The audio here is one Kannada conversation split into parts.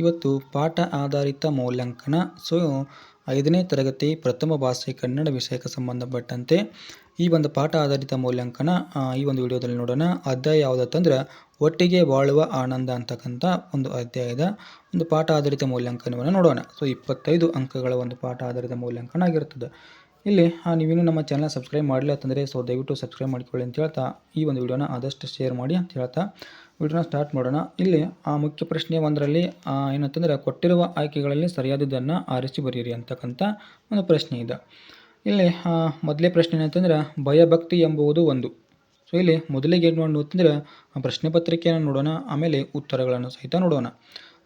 ಇವತ್ತು ಪಾಠ ಆಧಾರಿತ ಮೌಲ್ಯಾಂಕನ. ಸೊ ಐದನೇ ತರಗತಿ ಪ್ರಥಮ ಭಾಷೆ ಕನ್ನಡ ವಿಷಯಕ್ಕೆ ಸಂಬಂಧಪಟ್ಟಂತೆ ಈ ಒಂದು ಪಾಠ ಆಧಾರಿತ ಮೌಲ್ಯಾಂಕನ ಈ ಒಂದು ವಿಡಿಯೋದಲ್ಲಿ ನೋಡೋಣ. ಅಧ್ಯಾಯ ಯಾವುದಂತಂದ್ರೆ ಒಟ್ಟಿಗೆ ಬಾಳುವ ಆನಂದ ಅಂತಕ್ಕಂಥ ಒಂದು ಅಧ್ಯಾಯದ ಒಂದು ಪಾಠ ಆಧಾರಿತ ಮೌಲ್ಯಾಂಕನವನ್ನು ನೋಡೋಣ. ಸೊ ಇಪ್ಪತ್ತೈದು ಅಂಕಗಳ ಒಂದು ಪಾಠ ಆಧಾರಿತ ಮೌಲ್ಯಾಂಕನ ಆಗಿರುತ್ತದೆ. ಇಲ್ಲಿ ನೀವೇನು ನಮ್ಮ ಚಾನಲ್ ಸಬ್ಸ್ಕ್ರೈಬ್ ಮಾಡಲಿಲ್ಲ ಅಂತಂದರೆ ಸೊ ದಯವಿಟ್ಟು ಸಬ್ಸ್ಕ್ರೈಬ್ ಮಾಡಿಕೊಳ್ಳಿ ಅಂತ ಹೇಳ್ತಾ ಈ ಒಂದು ವಿಡಿಯೋನ ಆದಷ್ಟು ಶೇರ್ ಮಾಡಿ ಅಂತ ಹೇಳ್ತಾ ವಿಡಿಯೋನ ಸ್ಟಾರ್ಟ್ ಮಾಡೋಣ. ಇಲ್ಲಿ ಆ ಮುಖ್ಯ ಪ್ರಶ್ನೆ ಒಂದರಲ್ಲಿ ಏನಂತಂದರೆ, ಕೊಟ್ಟಿರುವ ಆಯ್ಕೆಗಳಲ್ಲಿ ಸರಿಯಾದದನ್ನು ಆರಿಸಿ ಬರೀರಿ ಅಂತಕ್ಕಂಥ ಒಂದು ಪ್ರಶ್ನೆ ಇದೆ. ಇಲ್ಲಿ ಮೊದಲೇ ಪ್ರಶ್ನೆ ಏನಂತಂದ್ರೆ, ಭಯಭಕ್ತಿ ಎಂಬುವುದು ಒಂದು. ಸೊ ಇಲ್ಲಿ ಮೊದಲಿಗೆ ಏನು ನೋಡ್ತಂದ್ರೆ ಪ್ರಶ್ನೆ ಪತ್ರಿಕೆಯನ್ನು ನೋಡೋಣ, ಆಮೇಲೆ ಉತ್ತರಗಳನ್ನು ಸಹಿತ ನೋಡೋಣ.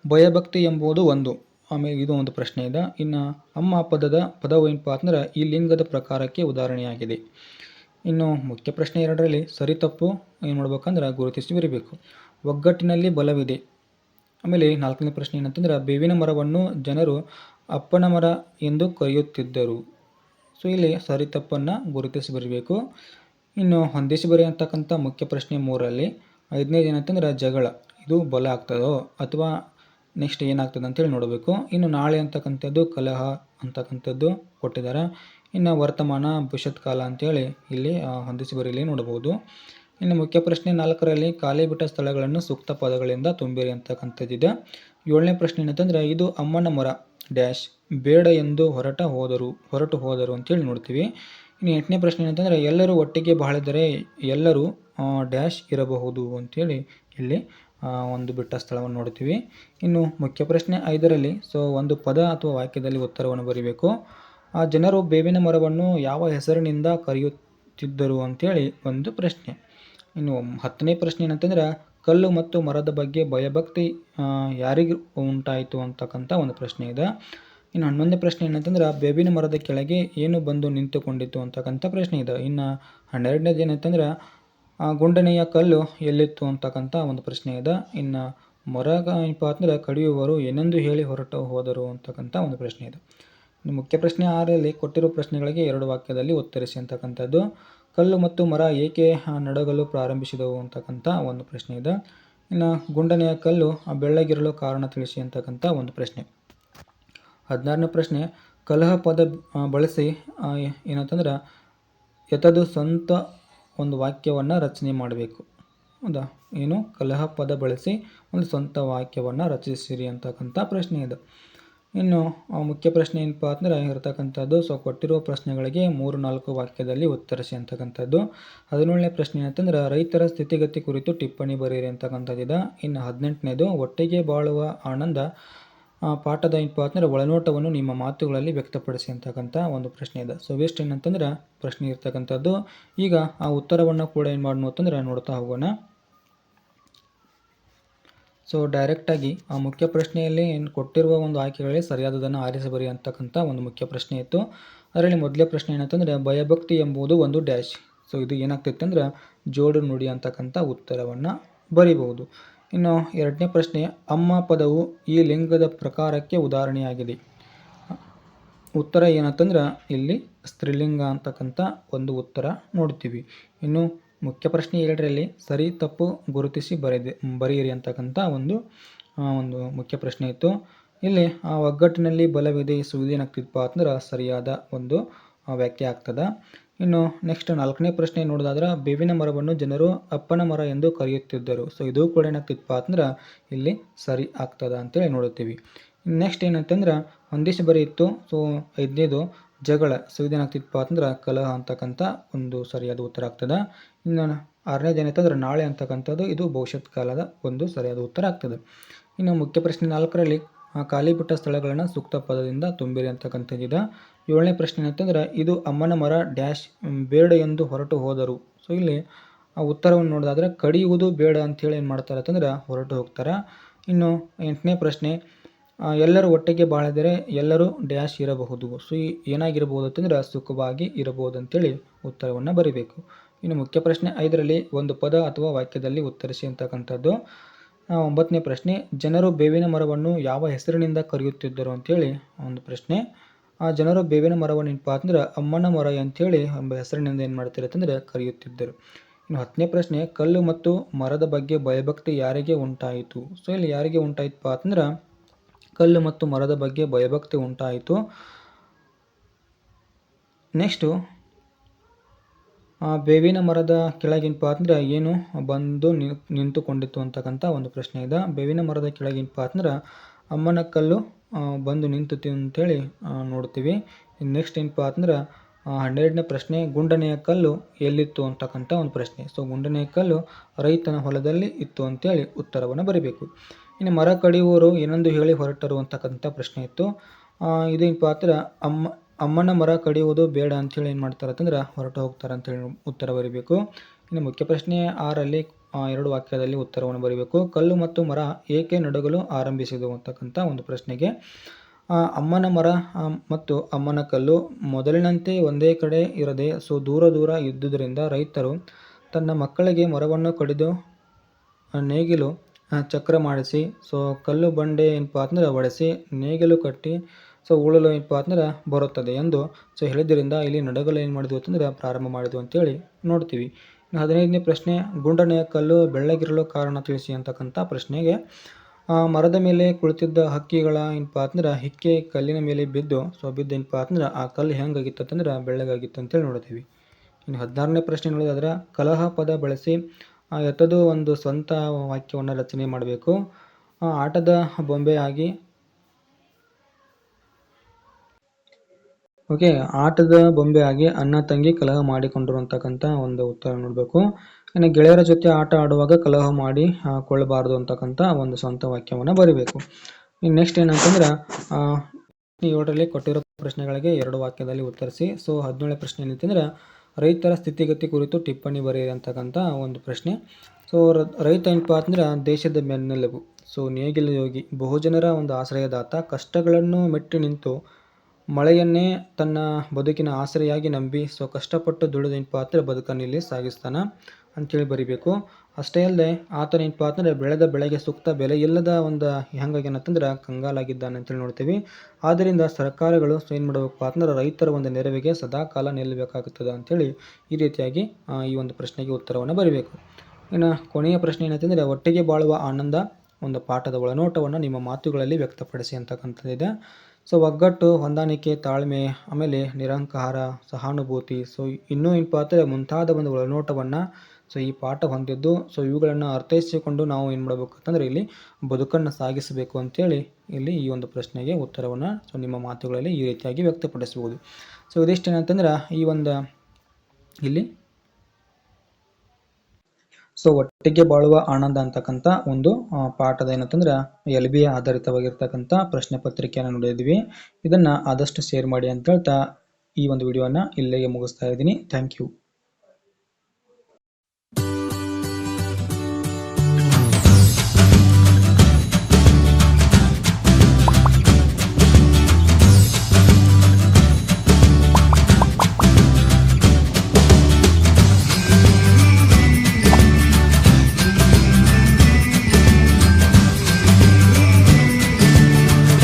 ಭಯಭಕ್ತಿ ಎಂಬುದು ಒಂದು. ಆಮೇಲೆ ಇದು ಒಂದು ಪ್ರಶ್ನೆ ಇದೆ. ಇನ್ನು, ಅಮ್ಮ ಪದದ ಪದವು ಏನಪ್ಪ ಅಂತಂದ್ರೆ, ಈ ಲಿಂಗದ ಪ್ರಕಾರಕ್ಕೆ ಉದಾಹರಣೆಯಾಗಿದೆ. ಇನ್ನು ಮುಖ್ಯ ಪ್ರಶ್ನೆ ಎರಡರಲ್ಲಿ, ಸರಿ ತಪ್ಪು ಏನು ಮಾಡ್ಬೇಕಂದ್ರೆ, ಗುರುತಿಸಿ ಬರೀಬೇಕು. ಒಗ್ಗಟ್ಟಿನಲ್ಲಿ ಬಲವಿದೆ. ಆಮೇಲೆ ನಾಲ್ಕನೇ ಪ್ರಶ್ನೆ ಏನಂತಂದ್ರೆ, ಬೇವಿನ ಮರವನ್ನು ಜನರು ಅಪ್ಪನ ಮರ ಎಂದು ಕರೆಯುತ್ತಿದ್ದರು. ಸೊ, ಇಲ್ಲಿ ಸರಿ ತಪ್ಪನ್ನು ಗುರುತಿಸಿ ಬರಬೇಕು. ಇನ್ನು ಹೊಂದಿಸಿ ಬರಿ ಅಂತಕ್ಕಂಥ ಮುಖ್ಯ ಪ್ರಶ್ನೆ ಮೂರಲ್ಲಿ ಐದನೇದು ಏನಂತಂದ್ರೆ, ಜಗಳ. ಇದು ಬಲ ಆಗ್ತದೋ ಅಥವಾ ನೆಕ್ಸ್ಟ್ ಏನಾಗ್ತದೆ ಅಂತೇಳಿ ನೋಡಬೇಕು. ಇನ್ನು ನಾಳೆ ಅಂತಕ್ಕಂಥದ್ದು ಕಲಹ ಅಂತಕ್ಕಂಥದ್ದು ಕೊಟ್ಟಿದ್ದಾರೆ. ಇನ್ನು ವರ್ತಮಾನ, ಭವಿಷ್ಯತ್ ಕಾಲ ಅಂತೇಳಿ ಇಲ್ಲಿ ಹೊಂದಿಸಿ ಬರೀಲಿ ನೋಡಬಹುದು ಇನ್ನು ಮುಖ್ಯ ಪ್ರಶ್ನೆ ನಾಲ್ಕರಲ್ಲಿ ಖಾಲಿ ಬಿಟ್ಟ ಸ್ಥಳಗಳನ್ನು ಸೂಕ್ತ ಪದಗಳಿಂದ ತುಂಬಿರಿ ಅಂತಕ್ಕಂಥದ್ದಿದೆ. ಏಳನೇ ಪ್ರಶ್ನೆ ಏನಂತಂದ್ರೆ, ಇದು ಅಮ್ಮನ ಮರ ಡ್ಯಾಶ್ ಬೇಡ ಎಂದು ಹೊರಟ ಹೋದರು, ಹೊರಟು ಹೋದರು ಅಂತೇಳಿ ನೋಡ್ತೀವಿ. ಇನ್ನು ಎಂಟನೇ ಪ್ರಶ್ನೆ ಏನಂತಂದರೆ, ಎಲ್ಲರೂ ಒಟ್ಟಿಗೆ ಬಾಳಿದರೆ ಎಲ್ಲರೂ ಡ್ಯಾಶ್ ಇರಬಹುದು ಅಂತೇಳಿ ಇಲ್ಲಿ ಒಂದು ಬಿಟ್ಟ ಸ್ಥಳವನ್ನು ನೋಡ್ತೀವಿ. ಇನ್ನು ಮುಖ್ಯ ಪ್ರಶ್ನೆ ಐದರಲ್ಲಿ, ಸೊ ಒಂದು ಪದ ಅಥವಾ ವಾಕ್ಯದಲ್ಲಿ ಉತ್ತರವನ್ನು ಬರೀಬೇಕು. ಆ ಜನರು ಬೇವಿನ ಮರವನ್ನು ಯಾವ ಹೆಸರಿನಿಂದ ಕರೆಯುತ್ತಿದ್ದರು ಅಂತೇಳಿ ಒಂದು ಪ್ರಶ್ನೆ. ಇನ್ನು ಹತ್ತನೇ ಪ್ರಶ್ನೆ ಏನಂತಂದ್ರೆ, ಕಲ್ಲು ಮತ್ತು ಮರದ ಬಗ್ಗೆ ಭಯಭಕ್ತಿ ಯಾರಿಗೆ ಉಂಟಾಯಿತು ಅಂತಕ್ಕಂಥ ಒಂದು ಪ್ರಶ್ನೆ ಇದೆ. ಇನ್ನು ಹನ್ನೊಂದನೇ ಪ್ರಶ್ನೆ ಏನಂತಂದ್ರೆ, ಬೇವಿನ ಮರದ ಕೆಳಗೆ ಏನು ಬಂದು ನಿಂತುಕೊಂಡಿತ್ತು ಅಂತಕ್ಕಂಥ ಪ್ರಶ್ನೆ ಇದೆ. ಇನ್ನು ಹನ್ನೆರಡನೇದು ಏನಂತಂದ್ರೆ ಗುಂಡನೆಯ ಕಲ್ಲು ಎಲ್ಲಿತ್ತು ಅಂತಕ್ಕಂಥ ಒಂದು ಪ್ರಶ್ನೆ ಇದೆ. ಇನ್ನು ಮರ ಏನಪ್ಪ ಅಂದ್ರೆ ಕಡಿಯುವವರು ಏನೆಂದು ಹೇಳಿ ಹೊರಟು ಹೋದರು ಅಂತಕ್ಕಂಥ ಒಂದು ಪ್ರಶ್ನೆ ಇದೆ. ಇನ್ನು ಮುಖ್ಯ ಪ್ರಶ್ನೆ ಆರಲ್ಲಿ ಕೊಟ್ಟಿರೋ ಪ್ರಶ್ನೆಗಳಿಗೆ ಎರಡು ವಾಕ್ಯದಲ್ಲಿ ಉತ್ತರಿಸಿ ಅಂತಕ್ಕಂಥದ್ದು. ಕಲ್ಲು ಮತ್ತು ಮರ ಏಕೆ ನಡಗಲು ಪ್ರಾರಂಭಿಸಿದವು ಅಂತಕ್ಕಂಥ ಒಂದು ಪ್ರಶ್ನೆ ಇದೆ. ಇನ್ನು ಗುಂಡನೆಯ ಕಲ್ಲು ಬೆಳ್ಳಗಿರಲು ಕಾರಣ ತಿಳಿಸಿ ಅಂತಕ್ಕಂಥ ಒಂದು ಪ್ರಶ್ನೆ. ಹದಿನಾರನೇ ಪ್ರಶ್ನೆ, ಕಲಹ ಪದ ಬಳಸಿ ಏನಂತಂದ್ರೆ ಎತದು ಸ್ವಂತ ಒಂದು ವಾಕ್ಯವನ್ನು ರಚನೆ ಮಾಡಬೇಕು. ಹೌದಾ? ಏನು? ಕಲಹ ಪದ ಬಳಸಿ ಒಂದು ಸ್ವಂತ ವಾಕ್ಯವನ್ನು ರಚಿಸಿರಿ ಅಂತಕ್ಕಂಥ ಪ್ರಶ್ನೆ ಇದೆ. ಇನ್ನು ಮುಖ್ಯ ಪ್ರಶ್ನೆ ಏನಪ್ಪ ಅಂದರೆ ಇರತಕ್ಕಂಥದ್ದು ಸೊ ಕೊಟ್ಟಿರುವ ಪ್ರಶ್ನೆಗಳಿಗೆ ಮೂರು ನಾಲ್ಕು ವಾಕ್ಯದಲ್ಲಿ ಉತ್ತರಿಸಿ ಅಂತಕ್ಕಂಥದ್ದು. ಹದಿನೇಳನೇ ಪ್ರಶ್ನೆ ಏನಂತಂದ್ರೆ, ರೈತರ ಸ್ಥಿತಿಗತಿ ಕುರಿತು ಟಿಪ್ಪಣಿ ಬರೆಯಿರಿ ಅಂತಕ್ಕಂಥದ್ದಿದೆ. ಇನ್ನು ಹದಿನೆಂಟನೇದು, ಒಟ್ಟಿಗೆ ಬಾಳುವ ಆನಂದ ಪಾಠದ ಏನಪ್ಪ ಅಂದರೆ ಒಳನೋಟವನ್ನು ನಿಮ್ಮ ಮಾತುಗಳಲ್ಲಿ ವ್ಯಕ್ತಪಡಿಸಿ ಅಂತಕ್ಕಂಥ ಒಂದು ಪ್ರಶ್ನೆ ಇದೆ. ಸೊ ವೇಸ್ಟ್ ಏನಂತಂದ್ರೆ ಪ್ರಶ್ನೆ ಇರ್ತಕ್ಕಂಥದ್ದು. ಈಗ ಆ ಉತ್ತರವನ್ನು ಕೂಡ ಏನು ಮಾಡೋಣ ಅಂತಂದ್ರೆ ನೋಡ್ತಾ ಹೋಗೋಣ. ಸೊ ಡೈರೆಕ್ಟಾಗಿ ಆ ಮುಖ್ಯ ಪ್ರಶ್ನೆಯಲ್ಲಿ ಏನು ಕೊಟ್ಟಿರುವ ಒಂದು ಆಯ್ಕೆಗಳಲ್ಲಿ ಸರಿಯಾದದನ್ನು ಆರಿಸಬರಿ ಅಂತಕ್ಕಂಥ ಒಂದು ಮುಖ್ಯ ಪ್ರಶ್ನೆ ಇತ್ತು. ಅದರಲ್ಲಿ ಮೊದಲೇ ಪ್ರಶ್ನೆ ಏನಂತಂದರೆ ಭಯಭಕ್ತಿ ಎಂಬುದು ಒಂದು ಡ್ಯಾಶ್. ಸೊ ಇದು ಏನಾಗ್ತಿತ್ತು ಅಂದ್ರೆ ಜೋಡು ನುಡಿ ಅಂತಕ್ಕಂಥ ಉತ್ತರವನ್ನು ಬರೀಬಹುದು. ಇನ್ನು ಎರಡನೇ ಪ್ರಶ್ನೆ, ಅಮ್ಮ ಪದವು ಈ ಲಿಂಗದ ಪ್ರಕಾರಕ್ಕೆ ಉದಾಹರಣೆಯಾಗಿದೆ. ಉತ್ತರ ಏನಂತಂದ್ರೆ ಇಲ್ಲಿ ಸ್ತ್ರೀಲಿಂಗ ಅಂತಕ್ಕಂಥ ಒಂದು ಉತ್ತರ ನೋಡ್ತೀವಿ. ಇನ್ನು ಮುಖ್ಯ ಪ್ರಶ್ನೆ ಎರಡರಲ್ಲಿ ಸರಿ, ತಪ್ಪು ಗುರುತಿಸಿ ಬರೆದಿ, ಬರೆಯಿರಿ ಅಂತಕ್ಕಂಥ ಒಂದು ಒಂದು ಮುಖ್ಯ ಪ್ರಶ್ನೆ ಇತ್ತು. ಇಲ್ಲಿ ಆ ಒಗ್ಗಟ್ಟಿನಲ್ಲಿ ಬಲವಿದೆ ಸುವಿದೇನಾಗ್ತಿತ್ತಪ್ಪ ಅಂದ್ರೆ ಸರಿಯಾದ ಒಂದು ವ್ಯಾಖ್ಯೆ ಆಗ್ತದೆ. ಇನ್ನು ನೆಕ್ಸ್ಟ್ ನಾಲ್ಕನೇ ಪ್ರಶ್ನೆ ನೋಡೋದಾದ್ರೆ ಬೇವಿನ ಮರವನ್ನು ಜನರು ಅಪ್ಪನ ಮರ ಎಂದು ಕರೆಯುತ್ತಿದ್ದರು. ಸೊ ಇದು ಕೂಡ ಏನಾಗ್ತಿತ್ತಪ್ಪ ಅಂದ್ರೆ ಇಲ್ಲಿ ಸರಿ ಆಗ್ತದ ಅಂತೇಳಿ ನೋಡುತ್ತೀವಿ. ನೆಕ್ಸ್ಟ್ ಏನಂತಂದ್ರೆ ಹೊಂದಿಸಿ ಬರೆಯಿತ್ತು ಸೊ ಐದನೇದು ಜಗಳ ಸೊ ಇದೇನಾಗ್ತಿತ್ತಪ್ಪ ಅಂತಂದ್ರೆ ಕಲಹ ಅಂತಕ್ಕಂಥ ಒಂದು ಸರಿಯಾದ ಉತ್ತರ ಆಗ್ತದೆ. ಇನ್ನು ಆರನೇದು ಏನಾಯ್ತಂದ್ರೆ ನಾಳೆ ಅಂತಕ್ಕಂಥದ್ದು ಇದು ಭವಿಷ್ಯತ್ ಕಾಲದ ಒಂದು ಸರಿಯಾದ ಉತ್ತರ ಆಗ್ತದೆ. ಇನ್ನು ಮುಖ್ಯ ಪ್ರಶ್ನೆ ನಾಲ್ಕರಲ್ಲಿ ಖಾಲಿ ಬಿಟ್ಟ ಸ್ಥಳಗಳನ್ನು ಸೂಕ್ತ ಪದದಿಂದ ತುಂಬಿರಿ ಅಂತಕ್ಕಂಥದ್ದಿದೆ. ಏಳನೇ ಪ್ರಶ್ನೆ ಏನಂತಂದ್ರೆ, ಇದು ಅಮ್ಮನ ಮರ ಡ್ಯಾಶ್ ಬೇಡ ಎಂದು ಹೊರಟು ಹೋದರು. ಸೊ ಇಲ್ಲಿ ಆ ಉತ್ತರವನ್ನು ನೋಡೋದಾದ್ರೆ, ಕಡಿಯುವುದು ಬೇಡ ಅಂಥೇಳಿ ಏನು ಮಾಡ್ತಾರೆ ಅಂತಂದ್ರೆ, ಹೊರಟು ಹೋಗ್ತಾರೆ. ಇನ್ನು ಎಂಟನೇ ಪ್ರಶ್ನೆ ಎಲ್ಲರೂ ಒಟ್ಟಿಗೆ ಬಾಳಿದರೆ, ಎಲ್ಲರೂ ಡ್ಯಾಶ್ ಇರಬಹುದು. ಸೊ ಏನಾಗಿರಬಹುದು ಅಂತಂದ್ರೆ ಸುಖವಾಗಿ ಇರಬಹುದು ಅಂತೇಳಿ ಉತ್ತರವನ್ನು ಬರೀಬೇಕು. ಇನ್ನು ಮುಖ್ಯ ಪ್ರಶ್ನೆ ಐದರಲ್ಲಿ ಒಂದು ಪದ ಅಥವಾ ವಾಕ್ಯದಲ್ಲಿ ಉತ್ತರಿಸಿ ಅಂತಕ್ಕಂಥದ್ದು. ಒಂಬತ್ತನೇ ಪ್ರಶ್ನೆ, ಜನರು ಬೇವಿನ ಮರವನ್ನು ಯಾವ ಹೆಸರಿನಿಂದ ಕರೆಯುತ್ತಿದ್ದರು ಅಂತೇಳಿ ಒಂದು ಪ್ರಶ್ನೆ. ಆ, ಜನರು ಬೇವಿನ ಮರವನ್ನು ಏನಪ್ಪ ಅಂದ್ರೆ ಅಮ್ಮನ ಮರ ಅಂಥೇಳಿ ಎಂಬ ಹೆಸರಿನಿಂದ ಏನು ಮಾಡ್ತಾರೆ ಅಂತಂದರೆ ಕರೆಯುತ್ತಿದ್ದರು. ಇನ್ನು ಹತ್ತನೇ ಪ್ರಶ್ನೆ, ಕಲ್ಲು ಮತ್ತು ಮರದ ಬಗ್ಗೆ ಭಯಭಕ್ತಿ ಯಾರಿಗೆ ಉಂಟಾಯಿತು? ಸೊ, ಇಲ್ಲಿ ಯಾರಿಗೆ ಉಂಟಾಯಿತಪ್ಪ ಅಂತಂದ್ರೆ ಕಲ್ಲು ಮತ್ತು ಮರದ ಬಗ್ಗೆ ಭಯಭಕ್ತಿ ಉಂಟಾಯಿತು. ನೆಕ್ಸ್ಟು ಆ ಬೇವಿನ ಮರದ ಕೆಳಗಿನಪ್ಪ ಅಂದ್ರೆ ಏನು ಬಂದು ನಿಂತುಕೊಂಡಿತ್ತು ಅಂತಕ್ಕಂಥ ಒಂದು ಪ್ರಶ್ನೆ ಇದೆ. ಬೇವಿನ ಮರದ ಕೆಳಗಿನಪ್ಪ ಅಂದ್ರೆ ಅಮ್ಮನ ಕಲ್ಲು ಬಂದು ನಿಂತತಿ ಅಂತೇಳಿ ನೋಡ್ತೀವಿ. ನೆಕ್ಸ್ಟ್ ಏನಪ್ಪ ಅಂದ್ರೆ ಹನ್ನೆರಡನೇ ಪ್ರಶ್ನೆ, ಗುಂಡನೆಯ ಕಲ್ಲು ಎಲ್ಲಿತ್ತು ಅಂತಕ್ಕಂಥ ಒಂದು ಪ್ರಶ್ನೆ. ಸೊ ಗುಂಡನೆಯ ಕಲ್ಲು ರೈತನ ಹೊಲದಲ್ಲಿ ಇತ್ತು ಅಂತೇಳಿ ಉತ್ತರವನ್ನು ಬರೀಬೇಕು. ಇನ್ನು ಮರ ಕಡಿಯುವವರು ಏನೊಂದು ಹೇಳಿ ಹೊರಟರು ಅಂತಕ್ಕಂಥ ಪ್ರಶ್ನೆ ಇತ್ತು. ಇದು ಪಾತ್ರ ಅಮ್ಮ, ಅಮ್ಮನ ಮರ ಕಡಿಯುವುದು ಬೇಡ ಅಂಥೇಳಿ ಏನು ಮಾಡ್ತಾರೆ ಅಂತಂದ್ರೆ ಹೊರಟು ಹೋಗ್ತಾರೆ ಅಂತೇಳಿ ಉತ್ತರ ಬರೀಬೇಕು. ಇನ್ನು ಮುಖ್ಯ ಪ್ರಶ್ನೆ ಆರಲ್ಲಿ ಎರಡು ವಾಕ್ಯದಲ್ಲಿ ಉತ್ತರವನ್ನು ಬರೀಬೇಕು. ಕಲ್ಲು ಮತ್ತು ಮರ ಏಕೆ ನಡುಗಲು ಆರಂಭಿಸಿದವು ಅಂತಕ್ಕಂಥ ಒಂದು ಪ್ರಶ್ನೆಗೆ. ಅಮ್ಮನ ಮರ ಮತ್ತು ಅಮ್ಮನ ಕಲ್ಲು ಮೊದಲಿನಂತೆ ಒಂದೇ ಕಡೆ ಇರದೆ, ಸೊ ದೂರ ದೂರ ಇದ್ದುದರಿಂದ ರೈತರು ತನ್ನ ಮಕ್ಕಳಿಗೆ ಮರವನ್ನು ಕಡಿದು ನೇಗಿಲು ಚಕ್ರ ಮಾಡಿಸಿ, ಸೊ ಕಲ್ಲು ಬಂಡೆ ಏನಪ್ಪ ಅಂದ್ರೆ ಒಡೆಸಿ, ನೇಗಿಲು ಕಟ್ಟಿ, ಸೊ ಉಳಲು ಏನಪ್ಪ ಅಂದ್ರೆ ಬರುತ್ತದೆ ಎಂದು, ಸೊ ಹೇಳಿದ್ದರಿಂದ ಇಲ್ಲಿ ನಡಗಲು ಏನು ಮಾಡಿದ್ವು ಅಂತಂದ್ರೆ ಪ್ರಾರಂಭ ಮಾಡಿದ್ವು ಅಂತೇಳಿ ನೋಡ್ತೀವಿ. ಹದಿನೈದನೇ ಪ್ರಶ್ನೆ ಗುಂಡನೆಯ ಕಲ್ಲು ಬೆಳ್ಳಗಿರಲು ಕಾರಣ ತಿಳಿಸಿ ಅಂತಕ್ಕಂಥ ಪ್ರಶ್ನೆಗೆ ಮರದ ಮೇಲೆ ಕುಳಿತಿದ್ದ ಹಕ್ಕಿಗಳ ಏನಪ್ಪ ಅಂದ್ರೆ ಹಿಕ್ಕೆ ಕಲ್ಲಿನ ಮೇಲೆ ಬಿದ್ದು, ಸೊ ಬಿದ್ದು ಏನಪ್ಪ ಅಂದ್ರೆ ಆ ಕಲ್ಲು ಹೆಂಗಾಗಿತ್ತು ಅಂತಂದ್ರೆ ಬೆಳ್ಳಗಾಗಿತ್ತು ಅಂತೇಳಿ ನೋಡ್ತೀವಿ. ಇನ್ನು ಹದಿನಾರನೇ ಪ್ರಶ್ನೆ ನೋಡೋದಾದ್ರೆ, ಕಲಹ ಪದ ಬಳಸಿ ಎತ್ತದು ಒಂದು ಸ್ವಂತ ವಾಕ್ಯವನ್ನು ರಚನೆ ಮಾಡಬೇಕು. ಆಟದ ಬೊಂಬೆ ಆಗಿ. ಓಕೆ, ಆಟದ ಬೊಂಬೆ ಆಗಿ ಅಣ್ಣ ತಂಗಿ ಕಲಹ ಮಾಡಿಕೊಂಡಿರುವಂತಕ್ಕಂಥ ಒಂದು ಉತ್ತರ ನೋಡಬೇಕು. ಇನ್ನು ಗೆಳೆಯರ ಜೊತೆ ಆಟ ಆಡುವಾಗ ಕಲಹ ಮಾಡಿ ಕೊಳ್ಳಬಾರದು ಅಂತಕ್ಕಂಥ ಒಂದು ಸ್ವಂತ ವಾಕ್ಯವನ್ನು ಬರಿಬೇಕು. ಇನ್ನು ನೆಕ್ಸ್ಟ್ ಏನಂತಂದ್ರೆ ಏಳರಲ್ಲಿ ಕೊಟ್ಟಿರೋ ಪ್ರಶ್ನೆಗಳಿಗೆ ಎರಡು ವಾಕ್ಯದಲ್ಲಿ ಉತ್ತರಿಸಿ. ಸೊ ಹದಿನೇಳನೇ ಪ್ರಶ್ನೆ ಏನಂತಂದ್ರೆ ರೈತರ ಸ್ಥಿತಿಗತಿ ಕುರಿತು ಟಿಪ್ಪಣಿ ಬರೆಯಿರಿ ಅಂತಕ್ಕಂಥ ಒಂದು ಪ್ರಶ್ನೆ. ಸೊ ರೈತ ಏನಪ್ಪ ಅಂದ್ರೆ ದೇಶದ ಬೆನ್ನೆಲುಬು ಸೊ ನೇಗಿಲ ಯೋಗಿ. ಬಹುಜನರ ಒಂದು ಆಶ್ರಯದಾತ, ಕಷ್ಟಗಳನ್ನು ಮೆಟ್ಟಿ ನಿಂತು ಮಳೆಯನ್ನೇ ತನ್ನ ಬದುಕಿನ ಆಸರೆಯಾಗಿ ನಂಬಿ, ಸೊ, ಕಷ್ಟಪಟ್ಟು ದುಡಿದೇನಪ್ಪ ಅಂದರೆ ಬದುಕನ್ನು ಇಲ್ಲಿ ಸಾಗಿಸ್ತಾನೆ ಅಂಥೇಳಿ ಬರಿಬೇಕು. ಅಷ್ಟೇ ಅಲ್ಲದೆ ಆತನ ಏನಪ್ಪ ಅಂತಂದರೆ ಬೆಳೆದ ಬೆಳೆಗೆ ಸೂಕ್ತ ಬೆಲೆ ಇಲ್ಲದ ಒಂದು ಹೆಂಗಾಗ್ಯಾನಂತಂದ್ರೆ ಕಂಗಾಲಾಗಿದ್ದಾನೆ ಅಂತೇಳಿ ನೋಡ್ತೀವಿ. ಆದ್ದರಿಂದ ಸರ್ಕಾರಗಳು ಏನು ಮಾಡಬೇಕಪ್ಪ ಅಂತಂದ್ರೆ ರೈತರ ಒಂದು ನೆರವಿಗೆ ಸದಾ ಕಾಲ ನಿಲ್ಲಬೇಕಾಗುತ್ತದೆ ಅಂಥೇಳಿ ಈ ರೀತಿಯಾಗಿ ಈ ಒಂದು ಪ್ರಶ್ನೆಗೆ ಉತ್ತರವನ್ನು ಬರೀಬೇಕು. ಇನ್ನು ಕೊನೆಯ ಪ್ರಶ್ನೆ ಏನಂತಂದರೆ, ಒಟ್ಟಿಗೆ ಬಾಳುವ ಆನಂದ ಒಂದು ಪಾಠದ ಒಳನೋಟವನ್ನು ನಿಮ್ಮ ಮಾತುಗಳಲ್ಲಿ ವ್ಯಕ್ತಪಡಿಸಿ ಅಂತಕ್ಕಂಥದ್ದಿದೆ. ಸೊ, ಒಗ್ಗಟ್ಟು, ಹೊಂದಾಣಿಕೆ, ತಾಳ್ಮೆ, ಆಮೇಲೆ ನಿರಂಕಾರ, ಸಹಾನುಭೂತಿ, ಸೊ, ಇನ್ನೂ ಏನಪ್ಪ ಅಂದರೆ ಮುಂತಾದ ಒಂದು ಒಳನೋಟವನ್ನು ಸೊ ಈ ಪಾಠ ಹೊಂದಿದ್ದು, ಸೊ ಇವುಗಳನ್ನು ಅರ್ಥೈಸಿಕೊಂಡು ನಾವು ಏನು ಮಾಡಬೇಕು ಅಂತಂದರೆ ಇಲ್ಲಿ ಬದುಕನ್ನು ಸಾಗಿಸಬೇಕು ಅಂತೇಳಿ ಇಲ್ಲಿ ಈ ಒಂದು ಪ್ರಶ್ನೆಗೆ ಉತ್ತರವನ್ನು, ಸೊ ನಿಮ್ಮ ಮಾತುಗಳಲ್ಲಿ ಈ ರೀತಿಯಾಗಿ ವ್ಯಕ್ತಪಡಿಸ್ಬೋದು ಸೊ ಇದಿಷ್ಟೇನಂತಂದ್ರೆ ಈ ಒಂದು ಇಲ್ಲಿ. ಸೊ ಒಟ್ಟಿಗೆ ಬಾಳುವ ಆನಂದ ಅಂತಕ್ಕಂಥ ಒಂದು ಪಾಠದ ಏನಂತಂದ್ರೆ ಎಲ್ ಬಿ ಆಧಾರಿತವಾಗಿರ್ತಕ್ಕಂಥ ಪ್ರಶ್ನೆ ಪತ್ರಿಕೆಯನ್ನು ನೋಡಿದ್ವಿ. ಇದನ್ನ ಆದಷ್ಟು ಶೇರ್ ಮಾಡಿ ಅಂತ ಹೇಳ್ತಾ ಈ ಒಂದು ವಿಡಿಯೋನ ಇಲ್ಲಿಗೆ ಮುಗಿಸ್ತಾ ಇದ್ದೀನಿ. Thank you